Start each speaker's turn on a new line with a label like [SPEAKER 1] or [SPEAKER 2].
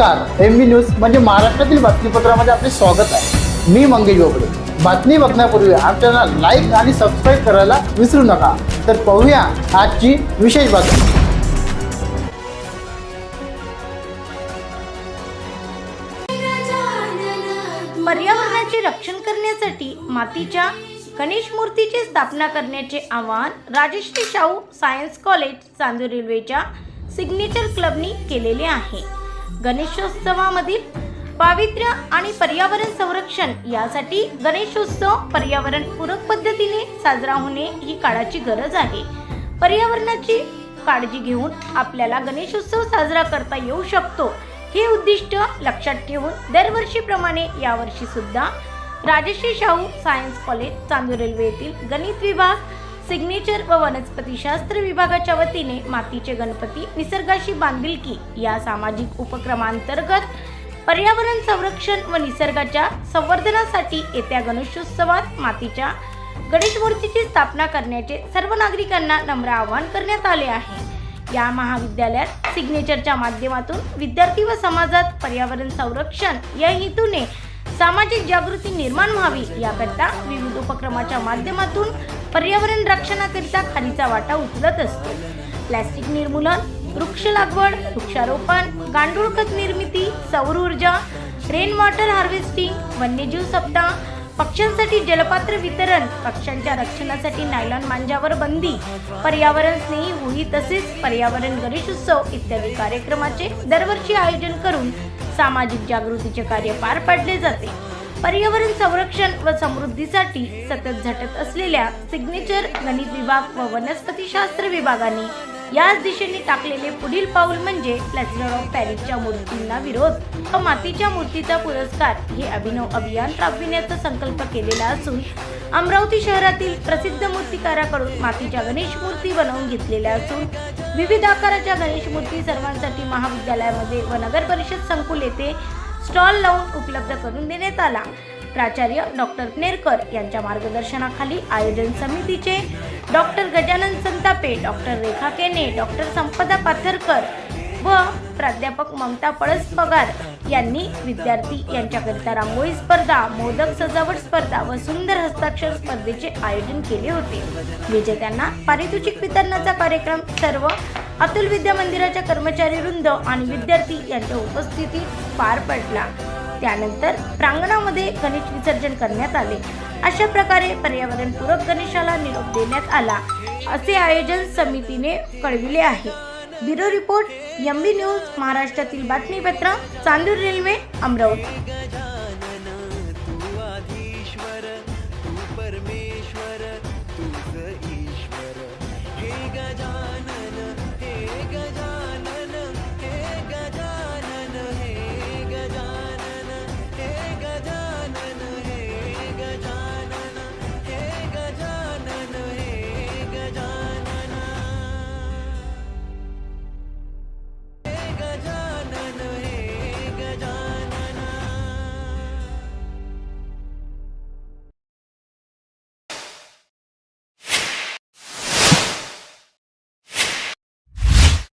[SPEAKER 1] नमस्कार M B news म्हणजे महाराष्ट्रातील बातमीपत्रामध्ये आपले स्वागत आहे. मी मंगेश बोबडे. बातमी बघण्यापूर्वी आमच्या लाईक आणि सबस्क्राईब करायला विसरू नका. तर पाहूया आजची विशेष बातमी.
[SPEAKER 2] पर्यावरणाचे रक्षण करण्यासाठी मातीच्या गणेश मूर्तीची स्थापना करण्याचे आवाहन राजश्री शाहू सायन्स कॉलेज चांदूर रेल्वेच्या सिग्नेचर क्लबनी केलेले आहे. गणेशोत्सवामधील पावित्र्य आणि पर्यावरण संरक्षण यासाठी गणेशोत्सव पर्यावरणपूरक पद्धतीने साजरा होणे ही काळाची गरज आहे. पर्यावरणाची काळजी घेऊन आपल्याला गणेशोत्सव साजरा करता येऊ शकतो. हे उद्दिष्ट लक्षात ठेवून दरवर्षीप्रमाणे यावर्षी सुद्धा Rajarshi Shahu science college Chandur railway येथील गणित विभाग सिग्नेचर व वनस्पतीशास्त्र विभागाच्या वतीने मातीचे गणपती निसर्गाशी बांधिलकी या सामाजिक उपक्रमांतर्गत पर्यावरण संरक्षण व निसर्गाच्या संवर्धनासाठी येत्या गणेशोत्सवात मातीच्या गणेश मूर्तीची स्थापना करण्याचे सर्व नागरिकांना नम्र आवाहन करण्यात आले आहे. या महाविद्यालयात सिग्नेचरच्या माध्यमातून विद्यार्थी व समाजात पर्यावरण संरक्षण या हेतूने सामाजिक जागृती निर्माण व्हावी याकरता विविध उपक्रमाच्या माध्यमातून पर्यावरण रक्षणाकरिता खालीचा वाटा उचलत असतो. प्लॅस्टिक निर्मूलन वृक्ष लागवड वृक्षारोपण गांडूळ खत निर्मिती सौर ऊर्जा रेन वॉटर हार्वेस्टिंग वन्यजीव सप्ताह पक्ष्यांसाठी जलपात्र वितरण पक्ष्यांच्या रक्षणासाठी नायलॉन मांजावर बंदी पर्यावरण स्नेही होळी तसेच पर्यावरण गणेशोत्सव इत्यादी कार्यक्रमाचे दरवर्षी आयोजन करून सामाजिक जागृतीचे कार्य पार पाडले जाते. पर्यावरण संरक्षण व समृद्धीसाठी सतत झटत असलेल्या सिग्नेचर गणित विभाग व वनस्पतीशास्त्र विभागाने याच दिशेने टाकलेले पुढील पाऊल म्हणजे प्लॅस्टर ऑफ पॅरिसच्या मूर्तींना विरोध. व मातीच्या मूर्तीचा पुरस्कार. हे अभिनव अभियान राबविण्याचा संकल्प केलेला असून अमरावती शहरातील प्रसिद्ध मूर्तिकाराकडून मातीच्या गणेश मूर्ती बनवून घेतलेल्या असून विविध आकाराच्या गणेश मूर्ती सर्वांसाठी महाविद्यालयामध्ये व नगर परिषद संकुल येथे स्टॉल लावून उपलब्ध करून देण्यात आला. प्राचार्य डॉक्टर नेरकर यांच्या मार्गदर्शनाखाली आयोजन समितीचे doctor Gajanan Santape doctor Rekha Kene doctor Sampada Patharkar व प्राध्यापक ममता पळस पगार यांनी विद्यार्थी यांच्याकरिता रांगोळी स्पर्धा मोदक सजावट स्पर्धा व सुंदर हस्ताक्षर स्पर्धेचे आयोजन केले होते. विजेत्यांना पारितोषिक वितरणाचा कार्यक्रम सर्व अतुल विद्या मंदिराच्या कर्मचारी वृंद आणि विद्यार्थी यांच्या उपस्थितीत पार पडला. त्यानंतर प्रांगणामध्ये गणेश विसर्जन करण्यात आले. अशा प्रकारे पर्यावरणपूरक गणेशाला निरोप देण्यात आला असे आयोजन समितीने कळविले आहे. Bureau report M B news महाराष्ट्रातील बातमीपत्र चांदूर रेल्वे अमरावती.
[SPEAKER 3] परमेश्वर तुझ ईश्वर. हे गजानन